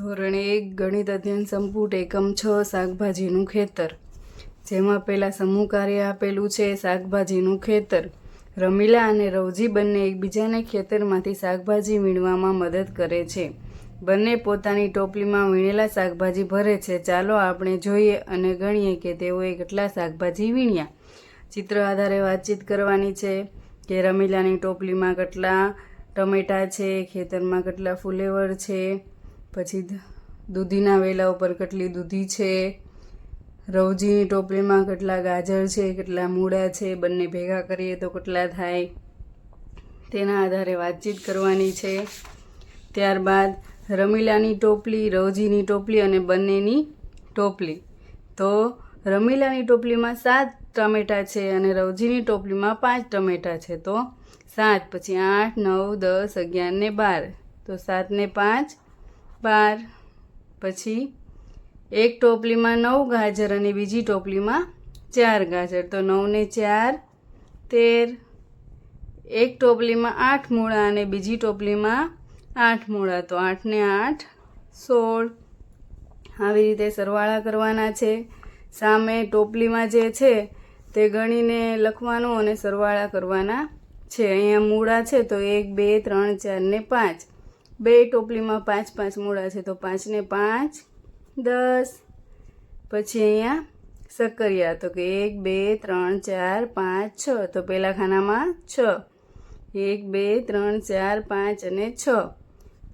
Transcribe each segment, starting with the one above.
ધોરણ એક ગણિત અધ્યયન સંપુટ એકમ છ શાકભાજીનું ખેતર. જેમાં પહેલાં સમૂહ કાર્ય આપેલું છે શાકભાજીનું ખેતર. રમીલા અને રવજી બંને એકબીજાને ખેતરમાંથી શાકભાજી વીણવામાં મદદ કરે છે. બંને પોતાની ટોપલીમાં વીણેલા શાકભાજી ભરે છે. ચાલો આપણે જોઈએ અને ગણીએ કે તેઓએ કેટલા શાકભાજી વીણ્યા. ચિત્ર આધારે વાતચીત કરવાની છે કે રમીલાની ટોપલીમાં કેટલા ટમેટા છે, ખેતરમાં કેટલા ફુલેવર છે પછી દૂધીના વેલા ઉપર કેટલી દૂધી છે, રવજીની ટોપલીમાં કેટલા ગાજર છે, કેટલા મૂળા છે, બંને ભેગા કરીએ તો કેટલા થાય, તેના આધારે વાતચીત કરવાની છે. ત્યારબાદ રમીલાની ટોપલી, રવજીની ટોપલી અને બંનેની ટોપલી. તો રમીલાની ટોપલીમાં સાત ટમેટા છે અને રવજીની ટોપલીમાં પાંચ ટમેટા છે. તો સાત, પછી આઠ, નવ, દસ, અગિયાર ને બાર. તો સાત ને પાંચ બાર. પછી એક ટોપલીમાં નવ ગાજર અને બીજી ટોપલીમાં ચાર ગાજર. તો નવને ચાર, તેર. એક ટોપલીમાં આઠ મૂળા અને બીજી ટોપલીમાં આઠ મૂળા. તો આઠને આઠ, સોળ. આવી રીતે સરવાળા કરવાના છે. સામે ટોપલીમાં જે છે તે ગણીને લખવાનું અને સરવાળા કરવાના છે. અહીંયા મૂળા છે તો એક, બે, ત્રણ, ચાર ને પાંચ. બે ટોપલીમાં પાંચ પાંચ મૂળા છે, તો પાંચને પાંચ, દસ. પછી અહીંયા સક્કરિયા, તો કે એક, બે, ત્રણ, ચાર, પાંચ, છ. તો પહેલાં ખાનામાં છ. એક, બે, ત્રણ, ચાર, પાંચ અને છ.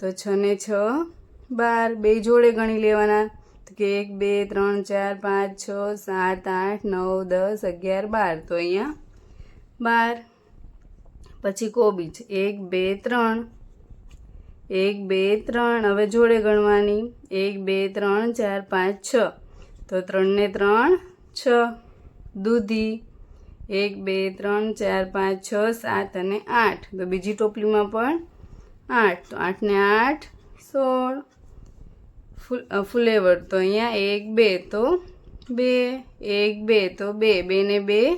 તો છ ને છ, બાર. બે જોડે ગણી લેવાના. તો કે એક, બે, ત્રણ, ચાર, પાંચ, છ, સાત, આઠ, નવ, દસ, અગિયાર, બાર. તો અહીંયા બાર. પછી કોબીજ. એક, બે, ત્રણ. એક, બે, ત્રણ. હવે જોડે ગણવાની. એક, બે, ત્રણ, ચાર, પાંચ, છ. તો ત્રણને ત્રણ, છ. દૂધી. એક, બે, ત્રણ, ચાર, પાંચ, છ, સાત અને આઠ. તો બીજી ટોપલીમાં પણ આઠ. તો આઠને આઠ, સોળ. ફૂલ ફુલેવર. તો અહીંયા એક, બે. તો બે. એક, બે. તો બે. બે ને બે,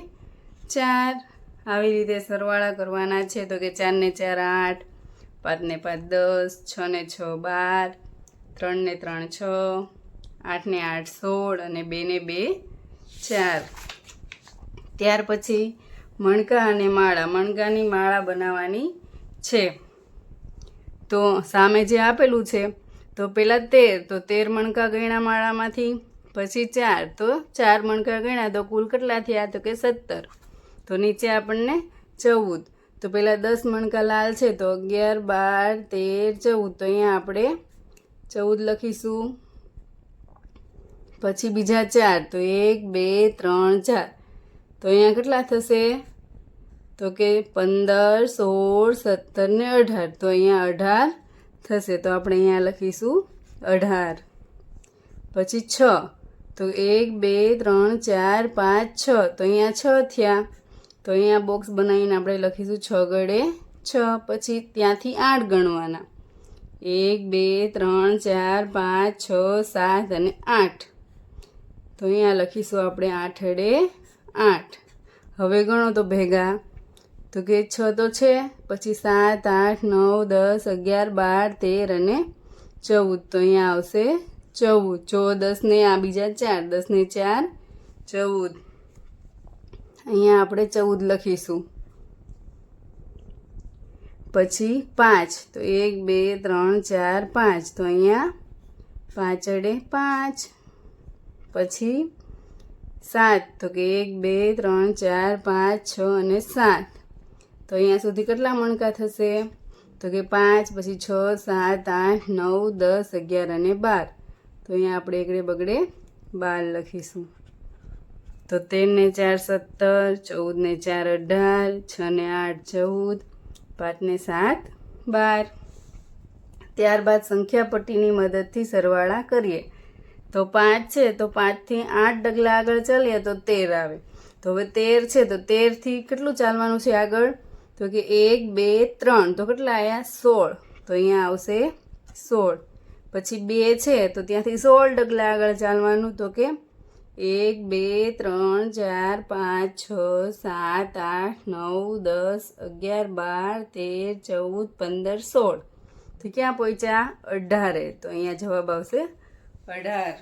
ચાર. આવી રીતે સરવાળા કરવાના છે. તો કે ચારને ચાર, આઠ. પાંચ ને પાંચ, દસ છ ને છ, બાર ત્રણ ને ત્રણ, છ આઠ ને આઠ, સોળ અને બે ને બે, ચાર. ત્યાર પછી મણકા અને માળા. મણકાની માળા બનાવવાની છે. તો સામે જે આપેલું છે, તો પહેલાં તેર, તો તેર મણકા ગણ્યા માળામાંથી, પછી ચાર, તો ચાર મણકા ગણ્યા તો કુલ કેટલા થયા? તો કે સત્તર. તો નીચે આપણને ચૌદ. તો પહેલાં દસ મણકા લાલ છે તો અગિયાર, બાર, તેર, ચૌદ. તો અહીંયા આપણે ચૌદ લખીશું. પછી બીજા ચાર. તો એક, બે, ત્રણ, ચાર. તો અહીંયા કેટલા થશે? તો કે પંદર, સોળ, સત્તર ને અઢાર. તો અહીંયા અઢાર થશે. તો આપણે અહીંયા લખીશું અઢાર. પછી છ. તો એક, બે, ત્રણ, ચાર, પાંચ, છ. તો અહીંયા છ થયા. તો અહીંયા બોક્સ બનાવીને આપણે લખીશું છ ગળે છ, પછી ત્યાંથી આઠ ગણવાના. એક, બે, ત્રણ, ચાર, પાંચ, છ, સાત અને આઠ. તો અહીંયા લખીશું આપણે આઠડે આઠ. હવે ગણો તો ભેગા. તો કે છ તો છે, પછી સાત, આઠ, નવ, દસ, અગિયાર, બાર, તેર અને ચૌદ. તો અહીંયા આવશે ચૌદ. ચૌદસ ને આ બીજા ચાર, દસ ને ચાર, ચૌદ. અહીંયા આપણે ચૌદ લખીશું. પછી પાંચ, તો એક, બે, ત્રણ, ચાર, પાંચ, તો અહીંયા પાંચડે પાંચ. પછી સાત, તો કે એક, બે, ત્રણ, ચાર, પાંચ, છ અને સાત. તો અહીંયા સુધી કેટલા મણકા થશે? તો કે પાંચ, પછી છ, સાત, આઠ, નવ, દસ, અગિયાર અને બાર. તો અહીંયા આપણે એકડે બગડે બાર લખીશું. તો તેરને ચાર સત્તર, ચૌદને ચાર અઢાર છ ને આઠ ચૌદ, પાંચને સાત બાર. ત્યારબાદ સંખ્યાપટ્ટીની મદદથી સરવાળા કરીએ. તો પાંચ છે, તો પાંચથી આઠ ડગલા આગળ ચાલીએ તો તેર આવે. તો હવે તેર છે, તો તેરથી કેટલું ચાલવાનું છે આગળ? તો કે એક, બે, ત્રણ. તો કેટલા આવ્યા સોળ. તો અહીંયા આવશે સોળ. પછી બે છે, તો ત્યાંથી સોળ ડગલા આગળ ચાલવાનું. તો કે એક, બે, ત્રણ, ચાર, પાંચ, છ, સાત, આઠ, નવ, દસ, અગિયાર, બાર, તેર, ચૌદ, પંદર, સોળ. તો ક્યાં પહોંચ્યા? અઢારે. તો અહીંયા જવાબ આવશે અઢાર.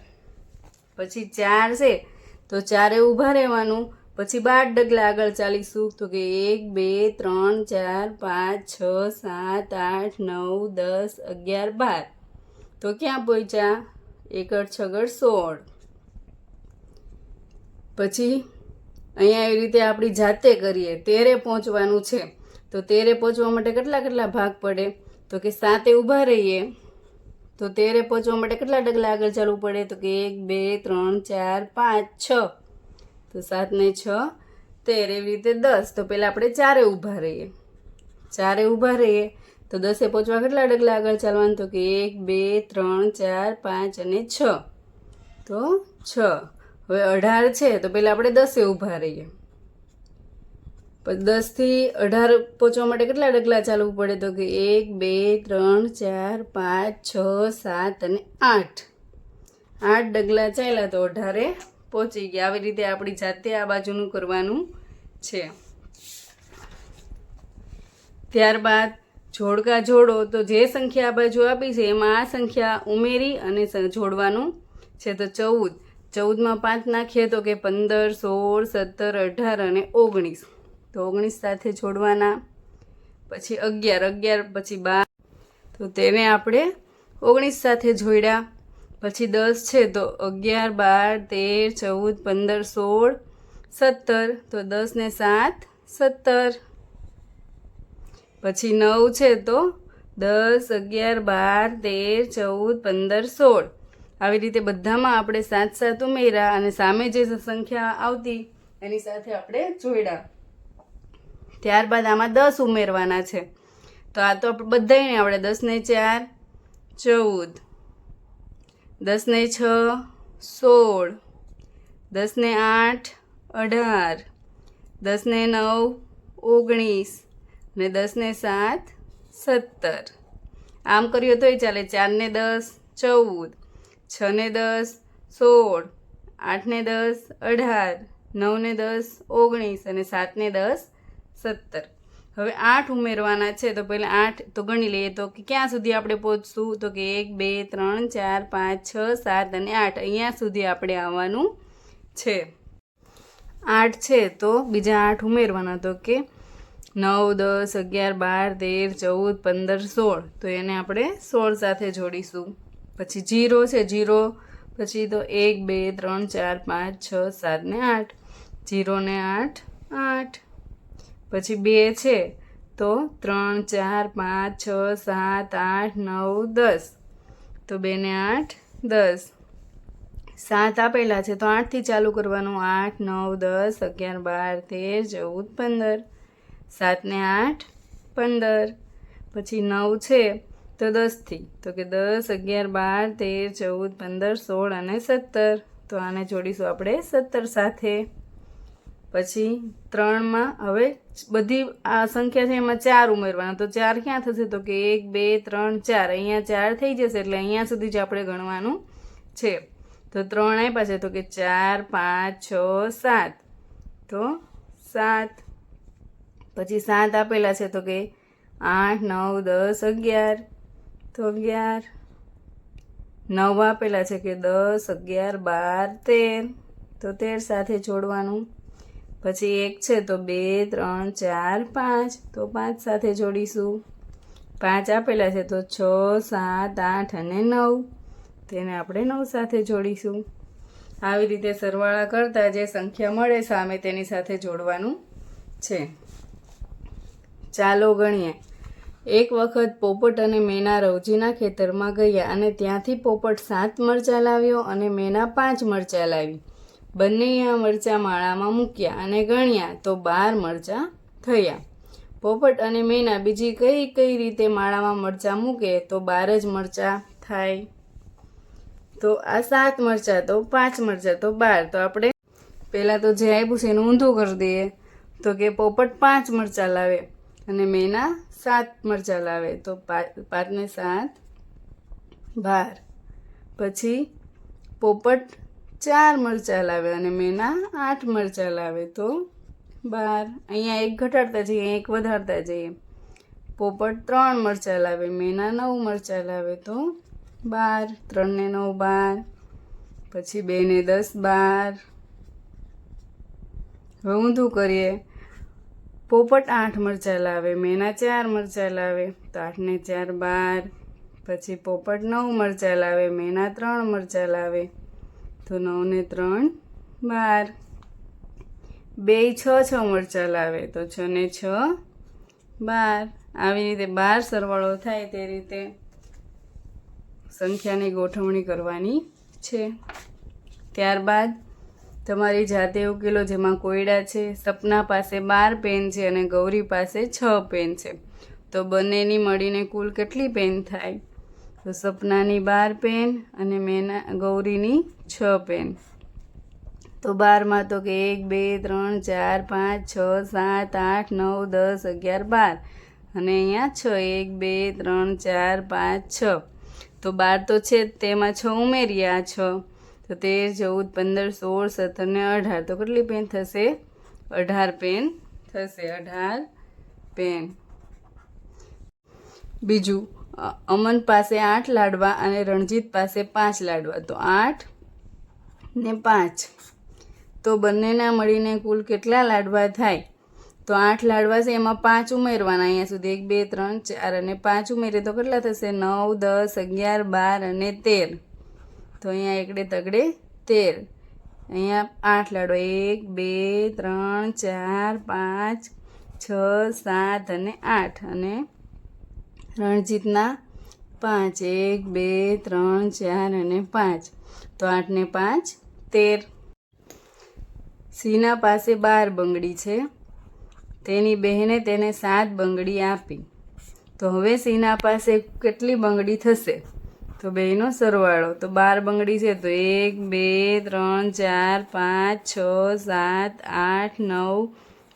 પછી ચાર છે. તો ચારે ઊભા રહેવાનું. પછી બાર ડગલા આગળ ચાલીશું. તો કે એક, બે, ત્રણ, ચાર, પાંચ, છ, સાત, આઠ, નવ, દસ, અગિયાર, બાર. તો ક્યાં પહોંચ્યા? એકડ છગડ સોળ. પછી અહીંયા એવી રીતે આપણી જાતે કરીએ, તેરે પહોંચવાનું છે. તો તેરે પહોંચવા માટે કેટલા કેટલા ભાગ પડે? તો કે સાતે ઊભા રહીએ. તો તેરે પહોંચવા માટે કેટલા ડગલા આગળ ચાલવું પડે? તો કે એક, બે, ત્રણ, ચાર, પાંચ, છ. તો સાત ને છ, તેર એવી રીતે દસ. તો પહેલાં આપણે ચારે ઊભા રહીએ. ચારે ઊભા રહીએ. તો દસે પહોંચવા કેટલા ડગલા આગળ ચાલવાનું? તો કે એક, બે, ત્રણ, ચાર, પાંચ અને છ. તો છ. હવે અઢાર છે તો પહેલાં આપણે દસે ઊભા રહીએ. પછી દસથી અઢાર પહોંચવા માટે કેટલા ડગલા ચાલવું પડે તો કે એક, બે, ત્રણ, ચાર, પાંચ, છ, સાત અને આઠ. આઠ ડગલા ચાલ્યા તો અઢારે પહોંચી ગયા. આવી રીતે આપણી જાતે આ બાજુનું કરવાનું છે. ત્યારબાદ જોડકા જોડો તો જે સંખ્યા આ બાજુ આપી છે એમાં આ સંખ્યા ઉમેરી અને જોડવાનું છે તો ચૌદ. ચૌદમાં પાંચ નાખીએ તો કે પંદર, સોળ, સત્તર, અઢાર અને ઓગણીસ. તો ઓગણીસ સાથે જોડવાના પછી અગિયાર અગિયાર, પછી બાર. તો તેને આપણે ઓગણીસ સાથે જોડ્યા. પછી દસ છે તો અગિયાર, બાર, તેર, ચૌદ, પંદર, સોળ, સત્તર. તો દસ ને સાત, સત્તર. પછી નવ છે તો દસ, અગિયાર, બાર, તેર, ચૌદ, પંદર, સોળ. આવી રીતે બધામાં આપણે સાત સાત ઉમેર્યા અને સામે જે સંખ્યા આવતી, એની સાથે આપણે જોડ્યા. ત્યારબાદ આમાં દસ ઉમેરવાના છે. તો આ તો બધાને આપણે દસને ચાર, ચૌદ. દસને છ, સોળ. દસને આઠ, અઢાર. દસને નવ, ઓગણીસ. ને દસને સાત, સત્તર. આમ કર્યો તોય ચાલે. ચારને દસ, ચૌદ. છને દસ, સોળ, આઠને દસ, અઢાર, નવને દસ, ઓગણીસ અને સાતને દસ, સત્તર. હવે આઠ ઉમેરવાના છે, તો પહેલાં આઠ, તો ગણી લઈએ તો કે ક્યાં સુધી આપણે પહોંચશું? તો કે એક, બે, ત્રણ, ચાર, પાંચ, છ, સાત અને આઠ. અહીંયા સુધી આપણે આવવાનું છે. આઠ છે, તો બીજા આઠ ઉમેરવાના. તો કે નવ, દસ, અગિયાર, બાર, તેર, ચૌદ, પંદર, સોળ. તો એને આપણે સોળ સાથે જોડીશું. પછી જીરો છે જીરો, પછી તો એક, બે, ત્રણ, ચાર, પાંચ, છ, સાત ને આઠ. જીરો ને આઠ આઠ. પછી બે છે તો ત્રણ, ચાર, પાંચ, છ, સાત, આઠ, નવ, દસ. તો બે ને આઠ, દસ. સાત આપેલા છે તો આઠથી ચાલુ કરવાનું આઠ, નવ, દસ, અગિયાર, બાર, તેર, ચૌદ, પંદર. સાત ને આઠ, પંદર. પછી નવ છે તો દસથી. તો કે દસ, અગિયાર, બાર, તેર, ચૌદ, પંદર, સોળ અને સત્તર. તો આને જોડીશું આપણે સત્તર સાથે. પછી ત્રણમાં હવે બધી આ સંખ્યા છે એમાં ચાર ઉમેરવાના. તો ચાર ક્યાં થશે? તો કે એક, બે, ત્રણ, ચાર. અહીંયા ચાર થઈ જશે એટલે અહીંયા સુધી જ આપણે ગણવાનું છે. તો ત્રણ આપ્યા છે. તો કે ચાર, પાંચ, છ, સાત. તો સાત. પછી સાત આપેલા છે. તો કે આઠ, નવ, દસ, અગિયાર. તો અગિયાર. નવ આપેલા છે કે દસ, અગિયાર, બાર, તેર. તો તેર સાથે જોડવાનું. પછી એક છે તો બે, ત્રણ, ચાર, પાંચ. તો પાંચ સાથે જોડીશું. પાંચ આપેલા છે તો છ, સાત, આઠ અને નવ. તેને આપણે નવ સાથે જોડીશું. આવી રીતે સરવાળા કરતાં જે સંખ્યા મળે સામે તેની સાથે જોડવાનું છે. ચાલો ગણીએ. એક વખત પોપટ અને મેના રવજીના ખેતરમાં ગયા અને ત્યાંથી પોપટ સાત મરચાં લાવ્યો અને મેના પાંચ મરચાં લાવી. બંને આ મરચાં માળામાં મૂક્યા અને ગણ્યા તો બાર મરચાં થયા. પોપટ અને મેના બીજી કઈ કઈ રીતે માળામાં મરચાં મૂકે તો બાર જ મરચાં થાય. તો આ સાત મરચાં, તો પાંચ મરચાં, તો બાર. તો આપણે પહેલાં તો જે આપ્યું છે એનું ઊંધું કરી દઈએ. તો કે પોપટ પાંચ મરચાં લાવે. અને મેના સાત મરચાં લાવે. તો પાંચ પાંચને સાત બાર પછી પોપટ ચાર મરચાં લાવે અને મેના આઠ મરચાં લાવે. તો બાર, અહીંયા એક ઘટાડતા જઈએ એક વધારતા જઈએ. પોપટ ત્રણ મરચાં લાવે, મેના નવ મરચાં લાવે. તો બાર, ત્રણને નવ બાર, પછી બેને દસ બાર. હવે ઊંધું કરીએ. પોપટ આઠ મરચાં લાવે, મેના ચાર મરચાં લાવે તો આઠને ચાર બાર, પછી પોપટ નવ મરચાં લાવે, મેના ત્રણ મરચાં લાવે, તો નવને ત્રણ બાર. બે છ છ મરચાં લાવે, તો છ ને છ બાર. આવી રીતે બાર સરવાળો થાય તે રીતે સંખ્યાની ગોઠવણી કરવાની છે. ત્યારબાદ તમારી જાતે ઉકેલો જેમાં કોયડા છે, સપના પાસે બાર પેન છે અને ગૌરી પાસે છ પેન છે. તો બંનેની મળીને કુલ કેટલી પેન થાય? તો સપનાની બાર પેન અને મેના, ગૌરીની છ પેન. તો બારમાં તો કે એક, બે, ત્રણ, ચાર, પાંચ, છ, સાત, આઠ, નવ, દસ, અગિયાર, બાર. અને અહીંયા છ, એક, બે, ત્રણ, ચાર, પાંચ, છ. તો બાર તો છે તેમાં છ ઉમેરીએ આ છ. તો તેર, ચૌદ, પંદર, સોળ સત્તર ને અઢાર. તો કેટલી પેન થશે? અઢાર પેન થશે. અઢાર પેન બીજું અમન પાસે આઠ લાડવા અને રણજીત પાસે પાંચ લાડવા. તો આઠ ને પાંચ. તો બંનેના મળીને કુલ કેટલા લાડવા થાય? તો આઠ લાડવા છે, એમાં પાંચ ઉમેરવાના. અહીંયા સુધી એક, બે, ત્રણ, ચાર અને પાંચ ઉમેરીએ તો કેટલા થશે? નવ, દસ, અગિયાર, બાર અને તેર. તો અહીંયા એકડે તગડે તેર. અહીંયા આઠ લાડો. એક, બે, ત્રણ, ચાર, પાંચ, છ, સાત અને આઠ. અને રણજીતના પાંચ. એક, બે, ત્રણ, ચાર અને પાંચ. તો આઠને પાંચ, તેર. સિંહના પાસે બાર બંગડી છે. તેની બહેને તેને સાત બંગડી આપી. તો હવે સિંહના પાસે કેટલી બંગડી થશે? તો બેયનો સરવાળો. તો બાર બંગડી છે તો એક, બે, ત્રણ, ચાર, પાંચ, છ, સાત, આઠ, નવ,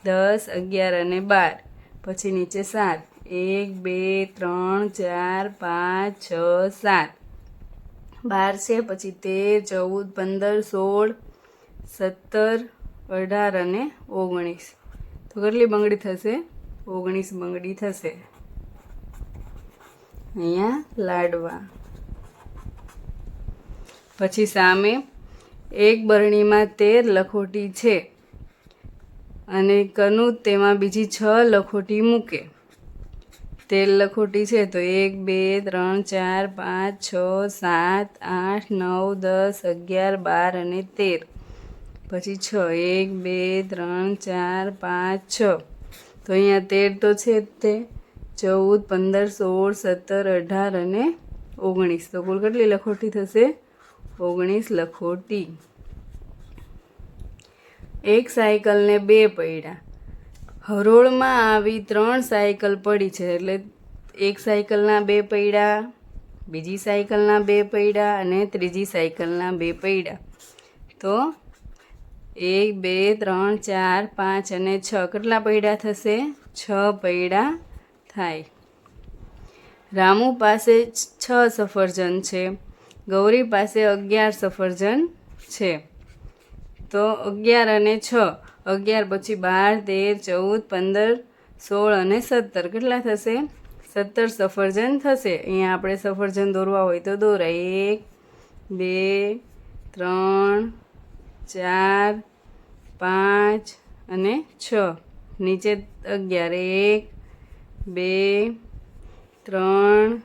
દસ, અગિયાર અને બાર. પછી નીચે સાત. એક, બે, ત્રણ, ચાર, પાંચ, છ, સાત. બાર છે, પછી તેર, ચૌદ, પંદર, સોળ, સત્તર, અઢાર અને ઓગણીસ. તો કેટલી બંગડી થશે? ઓગણીસ બંગડી થશે. અહીંયા લાડવા. પછી સામે એક બરણીમાં તેર લખોટી છે અને કનુ તેમાં બીજી છ લખોટી મૂકે. તેર લખોટી છે તો એક, બે, ત્રણ, ચાર, પાંચ, છ, સાત, આઠ, નવ, દસ, અગિયાર, બાર અને તેર. પછી છ, એક, બે, ત્રણ, ચાર, પાંચ, છ. તો અહીંયા તેર તો છે જ તે. ચૌદ, પંદર, સોળ, સત્તર, અઢાર અને ઓગણીસ. તો કુલ કેટલી લખોટી થશે? ઓગણીસ લખોટી. એક સાયકલને બે પૈડા હરોળમાં આવી ત્રણ સાયકલ પડી છે એટલે એક સાયકલના બે પૈડા બીજી સાયકલના બે પૈડા અને ત્રીજી સાયકલના બે પૈડા તો એક, બે, ત્રણ, ચાર, પાંચ અને છ કેટલા પૈડા થશે? છ પૈડા થાય. રામુ પાસે છ સફરજન છે. ગૌરી પાસે અગિયાર સફરજન છે. તો અગિયાર અને છ. અગિયાર પછી બાર, તેર, ચૌદ, પંદર, સોળ અને સત્તર. કેટલા થશે? સત્તર સફરજન થશે. અહીંયા આપણે સફરજન દોરવા હોય તો દોરાય. એક, બે, ત્રણ, ચાર, પાંચ અને છ. નીચે અગિયાર. એક, બે, ત્રણ,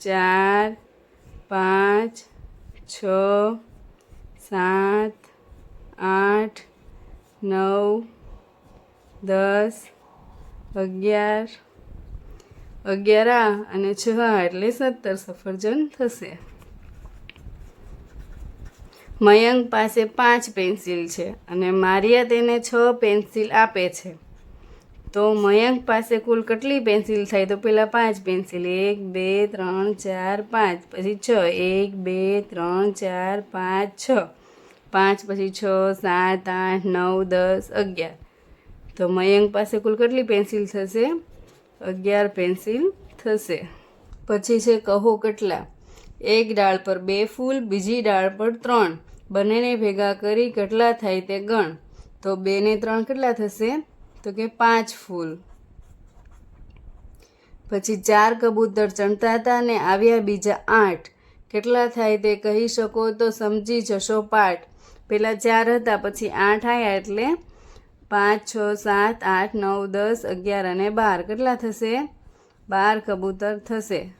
ચાર પાંચ, છ, સાત, આઠ, નવ, દસ, અગિયાર. અગિયાર અને છ એટલે સત્તર. સફરજન થશે. મયંક પાસે પાંચ પેન્સિલ છે અને મારિયા તેને છ પેન્સિલ આપે છે. તો મયંક પાસે કુલ કેટલી પેન્સિલ થાય? તો પહેલાં પાંચ પેન્સિલ. એક, બે, ત્રણ, ચાર, પાંચ. પછી છ. એક, બે, ત્રણ, ચાર, પાંચ, છ. પાંચ, પછી છ, સાત, આઠ, નવ, દસ, અગિયાર. તો મયંક પાસે કુલ કેટલી પેન્સિલ થશે? અગિયાર પેન્સિલ થશે. પછી છે કહો કેટલા? એક ડાળ પર બે ફૂલ, બીજી ડાળ પર ત્રણ. બંનેને ભેગા કરી કેટલા થાય તે ગણ. તો બે ને ત્રણ કેટલા થશે? તો કે પાંચ ફૂલ. પછી ચાર કબૂતર ચણતા હતા ને આવ્યા બીજા આઠ. કેટલા થાય તે કહી શકો તો સમજી જશો પાઠ. પહેલાં ચાર હતા, પછી આઠ આવ્યા એટલે પાંચ, છ, સાત, આઠ, નવ, દસ, અગિયાર અને બાર. કેટલા થશે? બાર કબૂતર થશે.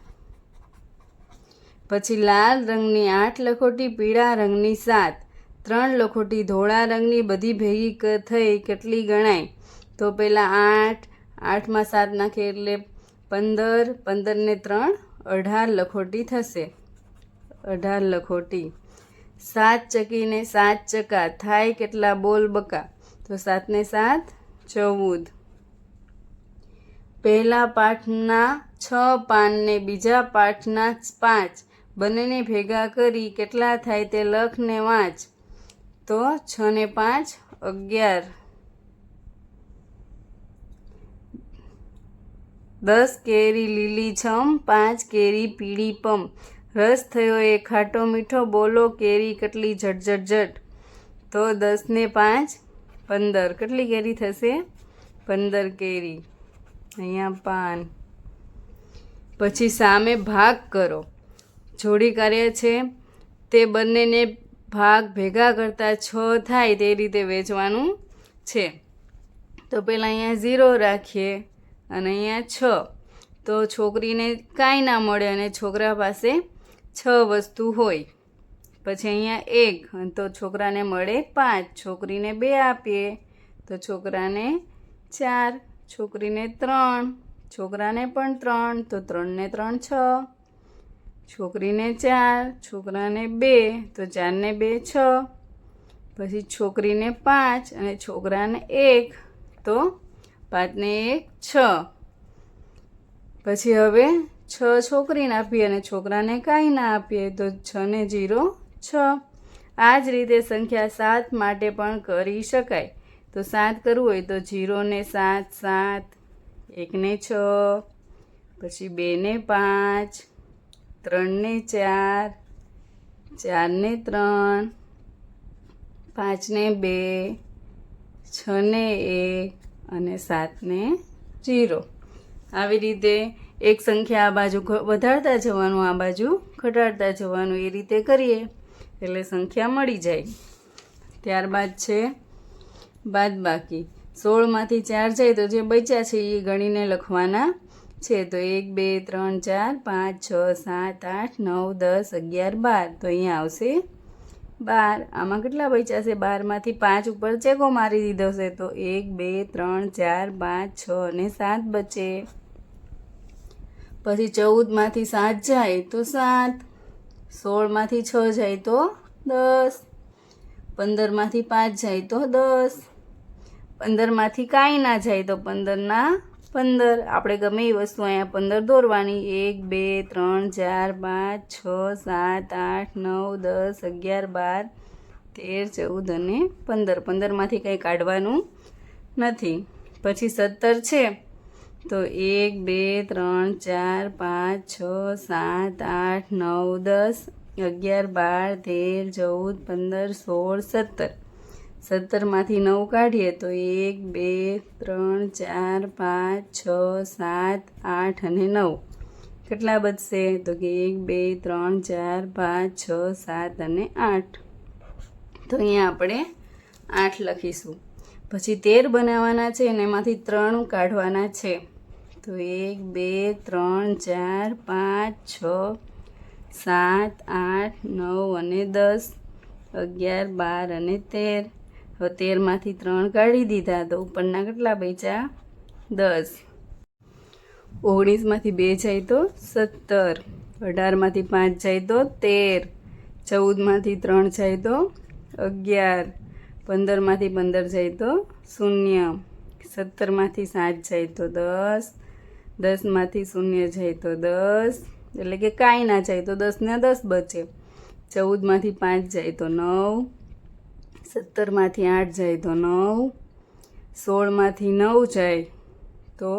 પછી લાલ રંગની આઠ લખોટી, પીળા રંગની સાત. ત્રણ લખોટી ધોળા રંગની બધી ભેગી થઈ કેટલી ગણાય? તો પહેલાં આઠ, આઠમાં સાત નાખે એટલે પંદર, પંદરને ત્રણ, અઢાર લખોટી થશે. અઢાર લખોટી. સાત ચકીને સાત ચકા. થાય કેટલા? બોલ બકા. તો સાતને સાત, ચૌદ. પહેલા પાઠના છ પાનને બીજા પાઠના પાંચ. બંનેને ભેગા કરી કેટલા થાય તે લખ ને વાંચ. તો છ ને પાંચ, અગિયાર. દસ કેરી લીલી છમ, પાંચ કેરી પીળી પમ. રસ થયો એ ખાટો મીઠો, બોલો કેરી કેટલી ઝટ ઝટ તો દસ ને પાંચ, પંદર. કેટલી કેરી થશે? પંદર કેરી. અહીંયા પાન. પછી સામે ભાગ કરો. જોડી કાર્ય છે, તે બંનેને ભાગ ભેગા કરતાં છ થાય તે રીતે વેચવાનું છે. તો પહેલાં અહીંયા ઝીરો રાખીએ. અને અહીંયા છ. તો છોકરીને કાંઈ ના મળે અને છોકરા પાસે છ વસ્તુ હોય. પછી અહીંયા એક તો છોકરાને મળે પાંચ. છોકરીને બે આપીએ. તો છોકરાને ચાર, છોકરીને ત્રણ, છોકરાને પણ ત્રણ, તો ત્રણને ત્રણ છ. છોકરીને ચાર, છોકરાને બે, તો ચારને બે છ. પછી છોકરીને પાંચ અને છોકરાને એક, તો પાંચને એક છ. પછી હવે છ છોકરીને આપીએ અને છોકરાને કાંઈ ના આપીએ તો છ ને જીરો છ. આ જ રીતે સંખ્યા સાત માટે પણ કરી શકાય. તો સાત કરવું હોય તો જીરો ને સાત સાત એકને છ. પછી બેને પાંચ ત્રણને ચાર ચારને ત્રણ પાંચને બે છને એક અને સાતને જીરો. આવી રીતે એક સંખ્યા આ બાજુ વધારતા જવાનું, આ બાજુ ઘટાડતા જવાનું એ રીતે કરીએ. એટલે સંખ્યા મળી જાય. ત્યારબાદ છે બાદ બાકી. સોળમાંથી ચાર જાય તો જે બચ્યા છે એ ગણીને લખવાના છે. તો એક, બે, ત્રણ, ચાર, પાંચ, છ, સાત, આઠ, નવ, દસ, અગિયાર, બાર. તો અહીંયા આવશે બાર. આમાં કેટલા બચ્યા છે? બારમાંથી પાંચ ઉપર ચેકો મારી દીધો છે. તો એક, બે, ત્રણ, ચાર, પાંચ, છ અને સાત બચે. પછી ચૌદમાંથી સાત જાય તો સાત. સોળમાંથી છ જાય તો દસ. પંદરમાંથી પાંચ જાય તો દસ. પંદરમાંથી કાંઈ ના જાય તો પંદરના પંદર. આપણે ગમે એ વસ્તુ અહીંયા પંદર દોરવાની. એક, બે, ત્રણ, ચાર, પાંચ, છ, સાત, આઠ, નવ, દસ, અગિયાર, બાર, તેર, ચૌદ અને પંદર. પંદરમાંથી કંઈ કાઢવાનું નથી. પછી સત્તર છે. તો એક, બે, ત્રણ, ચાર, પાંચ, છ, સાત, આઠ, નવ, દસ, અગિયાર, બાર, તેર, ચૌદ, પંદર, સોળ, સત્તર. સત્તરમાંથી નવ કાઢીએ તો એક, બે, ત્રણ, ચાર, પાંચ, છ, સાત, આઠ અને નવ. કેટલા બચશે? તો કે એક, બે, ત્રણ, ચાર, પાંચ, છ, સાત અને આઠ. તો અહીંયા આપણે આઠ લખીશું. પછી તેર બનાવવાના છે અને એમાંથી ત્રણ કાઢવાના છે. તો એક, બે, ત્રણ, ચાર, પાંચ, છ, સાત, આઠ, નવ અને દસ. અગિયાર, બાર અને તેર. હવે તેરમાંથી ત્રણ કાઢી દીધા. તો ઉપરના કેટલા બેચા દસ. ઓગણીસમાંથી બે જાય તો સત્તર. અઢારમાંથી પાંચ જાય તો તેર. ચૌદમાંથી ત્રણ જાય તો અગિયાર. પંદરમાંથી પંદર જાય તો શૂન્ય. સત્તરમાંથી સાત જાય તો દસ. દસમાંથી શૂન્ય જાય તો દસ. એટલે કે કાંઈ ના જાય તો દસને દસ બચે. ચૌદમાંથી પાંચ જાય તો નવ. સત્તરમાંથી આઠ જાય તો નવ, સોળમાંથી નવ જાય તો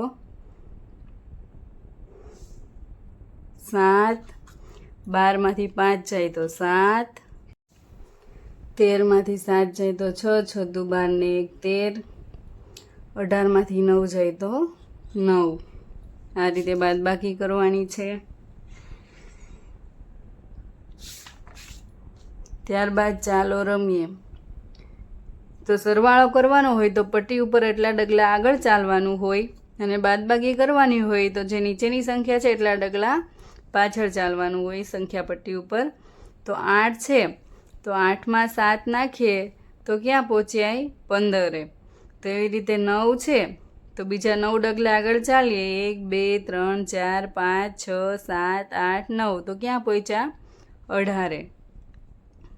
સાત, બારમાંથી પાંચ જાય તો સાત, તેરમાંથી સાત જાય તો છ છ દુ બાર ને એક તેર, અઢારમાંથી નવ જાય તો નવ. આ રીતે બાદબાકી કરવાની છે. ત્યારબાદ ચાલો રમીએ. તો સરવાળો કરવાનો હોય તો પટ્ટી ઉપર એટલા ડગલા આગળ ચાલવાનું હોય અને બાદબાકી કરવાની હોય તો જે નીચેની સંખ્યા છે એટલા ડગલા પાછળ ચાલવાનું હોય સંખ્યા પટ્ટી ઉપર. તો આઠ છે. તો આઠમાં સાત નાખીએ તો ક્યાં પહોંચ્યાય? પંદરે. તો એવી રીતે નવ છે. તો બીજા નવ ડગલા આગળ ચાલીએ. એક, બે, ત્રણ, ચાર, પાંચ, છ, સાત, આઠ, નવ. તો ક્યાં પહોંચ્યા? અઢારે.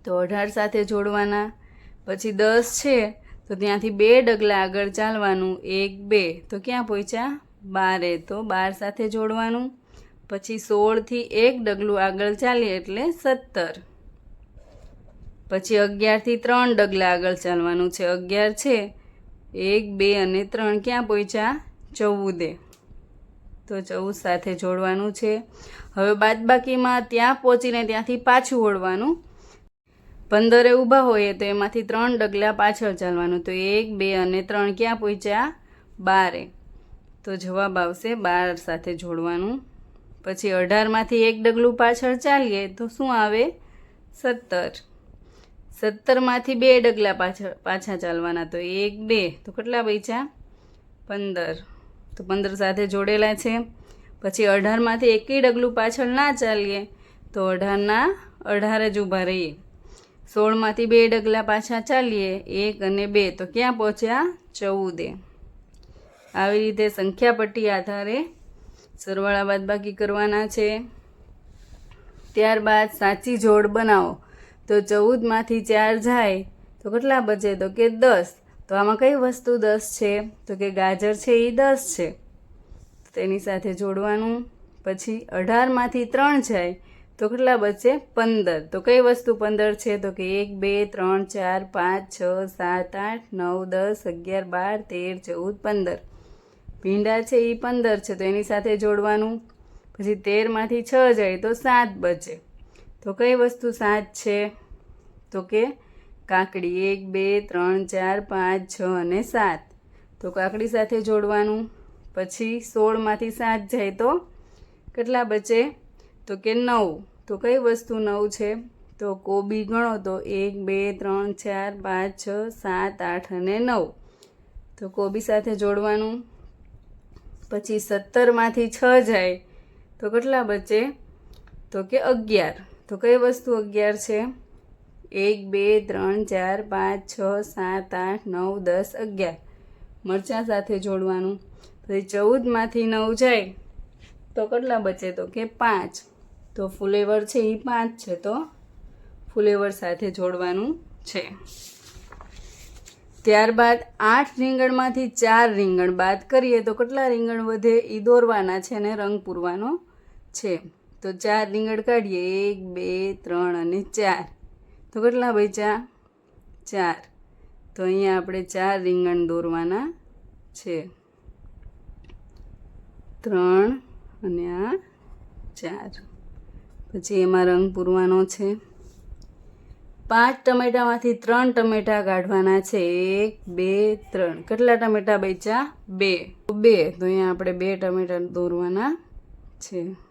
તો અઢાર સાથે જોડવાના. પછી દસ છે, તો ત્યાંથી બે ડગલા આગળ ચાલવાનું, એક બે. તો ક્યાં પહોંચ્યા? બારે. તો બાર સાથે જોડવાનું. પછી સોળથી એક ડગલું આગળ ચાલીએ એટલે સત્તર. પછી અગિયારથી ત્રણ ડગલા આગળ ચાલવાનું છે. અગિયાર છે, એક, બે અને ત્રણ. ક્યાં પહોંચ્યા? ચૌદે. તો ચૌદ સાથે જોડવાનું છે. હવે બાદબાકીમાં ત્યાં પહોંચીને ત્યાંથી પાછું વળવાનું પંદરે ઊભા હોઈએ તો એમાંથી ત્રણ ડગલા પાછળ ચાલવાનું. તો એક, બે અને ત્રણ ક્યાં પહોંચ્યા? બારે. તો જવાબ આવશે બાર સાથે જોડવાનું. પછી અઢારમાંથી એક ડગલું પાછળ ચાલીએ તો શું આવે? સત્તર. સત્તરમાંથી બે ડગલા પાછળ, પાછા ચાલવાના. તો એક, બે. તો કેટલા પૈસા? પંદર. તો પંદર સાથે જોડેલા છે. પછી અઢારમાંથી એકેય ડગલું પાછળ ના ચાલીએ તો અઢારના, અઢાર જ ઊભા રહીએ. સોળમાંથી બે ડગલા પાછા ચાલીએ, એક અને બે. તો ક્યાં પહોંચ્યા? ચૌદે. આવી રીતે સંખ્યાપટ્ટી આધારે સરવાળા બાદબાકી કરવાના છે. ત્યારબાદ સાચી જોડ બનાવો. તો ચૌદમાંથી ચાર જાય, તો કેટલા બચે? તો કે દસ. તો આમાં કઈ વસ્તુ દસ છે? તો કે ગાજર છે એ દસ છે. તેની સાથે જોડવાનું. પછી અઢારમાંથી ત્રણ જાય તો કેટલા બચશે પંદર. તો કઈ વસ્તુ પંદર છે? તો કે એક, બે, ત્રણ, ચાર, પાંચ, છ, સાત, આઠ, નવ, દસ, અગિયાર, બાર, તેર, ચૌદ, પંદર. ભીંડા છે એ પંદર છે, તો એની સાથે જોડવાનું. પછી તેરમાંથી છ જાય તો સાત બચે. તો કઈ વસ્તુ સાત છે? તો કે કાકડી એક, બે, ત્રણ, ચાર, પાંચ, છ અને સાત. તો કાકડી સાથે જોડવાનું. પછી સોળમાંથી સાત જાય તો કેટલા બચે? તો કે નવ. તો કઈ વસ્તુ નવ છે? તો કોબી ગણો તો એક, બે, ત્રણ, ચાર, પાંચ, છ, સાત, આઠ અને નવ. તો કોબી સાથે જોડવાનું. પછી સત્તરમાંથી છ જાય. તો કેટલા બચે? તો કે અગિયાર. તો કઈ વસ્તુ અગિયાર છે? એક, બે, ત્રણ, ચાર, પાંચ, છ, સાત, આઠ, નવ, દસ, અગિયાર. મરચાં સાથે જોડવાનું. પછી ચૌદમાંથી નવ જાય. તો કેટલા બચે? તો કે પાંચ. તો ફુલેવર છે એ પાંચ છે તો ફુલેવર સાથે જોડવાનું છે. ત્યારબાદ આઠ રીંગણમાંથી ચાર રીંગણ બાદ કરીએ તો કેટલા રીંગણ વધે એ દોરવાના છે અને રંગ પૂરવાનો છે. તો ચાર રીંગણ કાઢીએ, એક, બે, ત્રણ અને ચાર. તો કેટલા બચ્યા? ચાર. તો અહીંયા આપણે ચાર રીંગણ દોરવાના છે. ત્રણ અને આ ચાર. પછી એમાં રંગ પૂરવાનો છે. પાંચ ટમેટામાંથી ત્રણ ટમેટા કાઢવાના છે. એક, બે, ત્રણ. કેટલા ટમેટા બચ્યા? બે. બે. તો અહીંયા આપણે બે ટમેટા દોરવાના છે.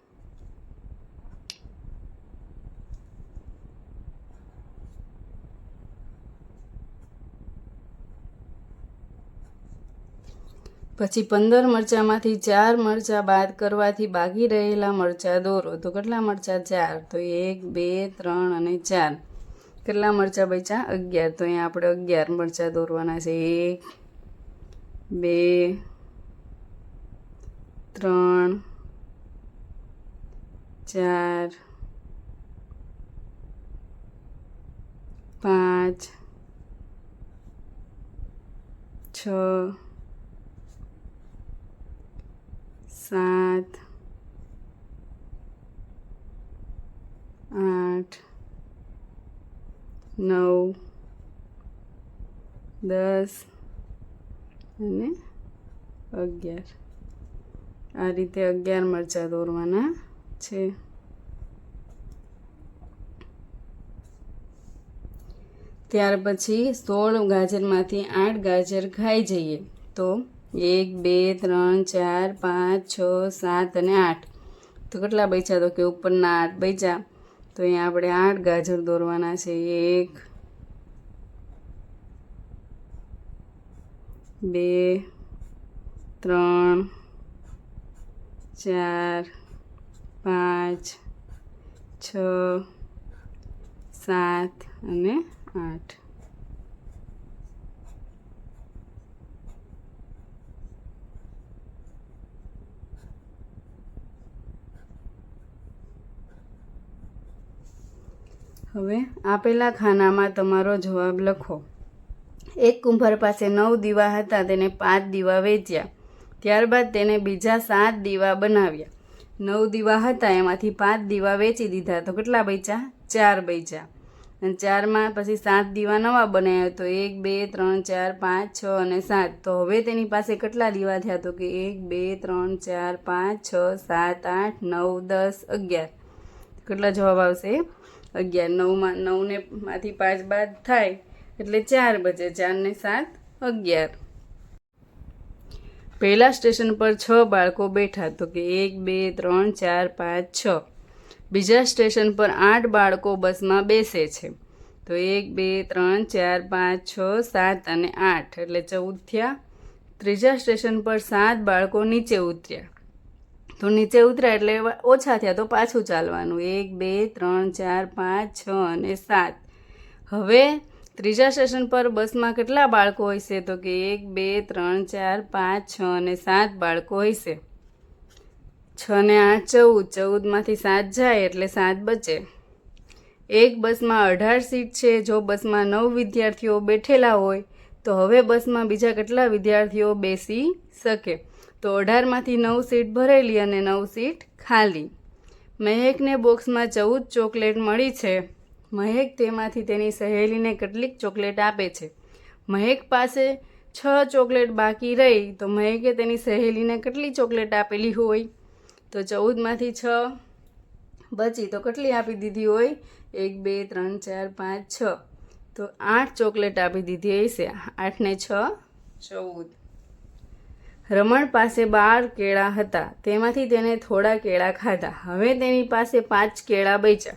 પછી પંદર મરચાંમાંથી ચાર મરચાં બાદ કરવાથી બાકી રહેલા મરચાં દોરો. તો કેટલા મરચાં? ચાર. તો એક, બે, ત્રણ અને ચાર. કેટલા મરચાં બચ્યા? અગિયાર. તો અહીંયા આપણે અગિયાર મરચાં દોરવાના છે. એક, બે, ત્રણ, ચાર, પાંચ, છ સાત, આઠ, નવ, દસ અને અગિયાર. આ રીતે અગિયાર મરચાં દોરવાના છે. ત્યાર પછી સોળ ગાજરમાંથી આઠ ગાજર ખાઈ જઈએ. તો એક, બે, ત્રણ, ચાર, પાંચ, છ, સાત અને આઠ. તો કેટલા બચ્યા તો કે ઉપરના આઠ બચ્યા? તો અહીંયા આપણે આઠ ગાજર દોરવાના છે. એક, બે, ત્રણ, ચાર, પાંચ, છ, સાત અને આઠ. હવે આપેલા ખાનામાં તમારો જવાબ લખો. એક કુંભાર પાસે નવ દીવા હતા, તેને પાંચ દીવા વેચ્યા. ત્યારબાદ તેને બીજા સાત દીવા બનાવ્યા. નવ દીવા હતા, એમાંથી પાંચ દીવા વેચી દીધા. તો કેટલા બચ્યા? ચાર બચ્યા. અને ચારમાં પછી સાત દીવા નવા બનાવ્યા તો એક, બે, ત્રણ, ચાર, પાંચ, છ અને સાત. તો હવે તેની પાસે કેટલા દીવા થયા? તો કે એક, બે, ત્રણ, ચાર, પાંચ, છ, સાત, આઠ, નવ, દસ, અગિયાર. કેટલા જવાબ આવશે? અગિયાર, નવમાં, નવને માંથી પાંચ બાદ થાય, એટલે ચાર બચે ચારને સાત, અગિયાર. પહેલાં સ્ટેશન પર છ બાળકો બેઠા, તો કે એક, બે, ત્રણ, ચાર, પાંચ, છ. બીજા સ્ટેશન પર આઠ બાળકો બસમાં બેસે છે. તો એક, બે, ત્રણ, ચાર, પાંચ, છ, સાત અને આઠ, એટલે ચૌદ થયા. ત્રીજા સ્ટેશન પર સાત બાળકો નીચે ઉતર્યા. તો નીચે ઉતર્યા એટલે ઓછા થયા તો પાછું ચાલવાનું. એક, બે, ત્રણ, ચાર, પાંચ, છ અને સાત. હવે ત્રીજા સ્ટેશન પર બસમાં કેટલા બાળકો હશે? તો કે એક, બે, ત્રણ, ચાર, પાંચ, છ અને સાત બાળકો હશે. છ ને આઠ, ચૌદ. ચૌદમાંથી સાત જાય એટલે સાત બચે. એક બસમાં અઢાર સીટ છે. જો બસમાં નવ વિદ્યાર્થીઓ બેઠેલા હોય, તો હવે બસમાં બીજા કેટલા વિદ્યાર્થીઓ બેસી શકે? તો અઢારમાંથી નવ સીટ ભરેલી અને નવ સીટ ખાલી. મહેકને બોક્સમાં ચૌદ ચોકલેટ મળી છે. મહેક તેમાંથી તેની સહેલીને કેટલીક ચોકલેટ આપે છે. મહેક પાસે છ ચોકલેટ બાકી રહી, તો મહેકે તેની સહેલીને કેટલી ચોકલેટ આપેલી હોય? તો ચૌદમાંથી છ બચી, તો કેટલી આપી દીધી હોય? એક, બે, ત્રણ, ચાર, પાંચ, છ. તો આઠ ચોકલેટ આપી દીધી હશે. આઠને છ, ચૌદ. રમણ પાસે બાર કેળા હતા. તેમાંથી તેને થોડા કેળા ખાધા. હવે તેની પાસે પાંચ કેળા બચ્યા.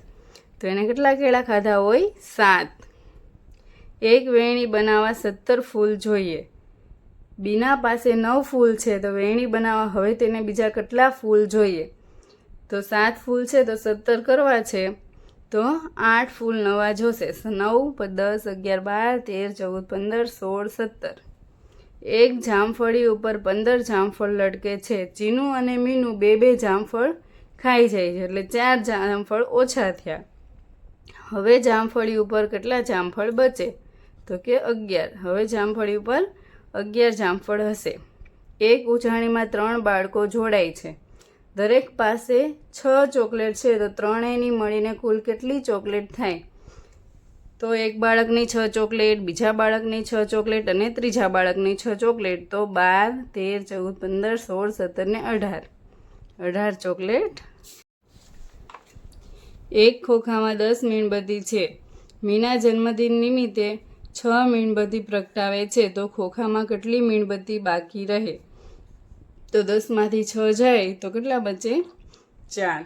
તો એને કેટલા કેળા ખાધા હોય? સાત. એક વેણી બનાવવા સત્તર ફૂલ જોઈએ. બીના પાસે નવ ફૂલ છે, તો વેણી બનાવવા હવે તેને બીજા કેટલા ફૂલ જોઈએ? તો સાત ફૂલ છે, તો સત્તર કરવા છે. તો આઠ ફૂલ નવા જોશે. નવ, દસ, અગિયાર, બાર, તેર, ચૌદ, પંદર, સોળ, સત્તર. એક જામફળી ઉપર પંદર જામફળ લટકે છે. ચીનું અને મીનું બે બે જામફળ ખાઈ જાય છે. એટલે ચાર જામફળ ઓછા થયા. હવે જામફળી ઉપર કેટલા જામફળ બચે? તો કે અગિયાર. હવે જામફળી ઉપર અગિયાર જામફળ હશે. એક ઉજાણીમાં ત્રણ બાળકો જોડાય છે. દરેક પાસે છ ચોકલેટ છે. તો ત્રણેયની મળીને કુલ કેટલી ચોકલેટ થાય? તો એક બાળકની છ ચોકલેટ, બીજા બાળકની છ ચોકલેટ અને ત્રીજા બાળકની છ ચોકલેટ. તો બાર, તેર, ચૌદ, પંદર, સોળ, સત્તર ને અઢાર. અઢાર ચોકલેટ. એક ખોખામાં દસ મીણબત્તી છે. મીના જન્મદિન નિમિત્તે છ મીણબત્તી પ્રગટાવે છે. તો ખોખામાં કેટલી મીણબત્તી બાકી રહે? તો દસમાંથી છ જાય તો કેટલા બચે? ચાર.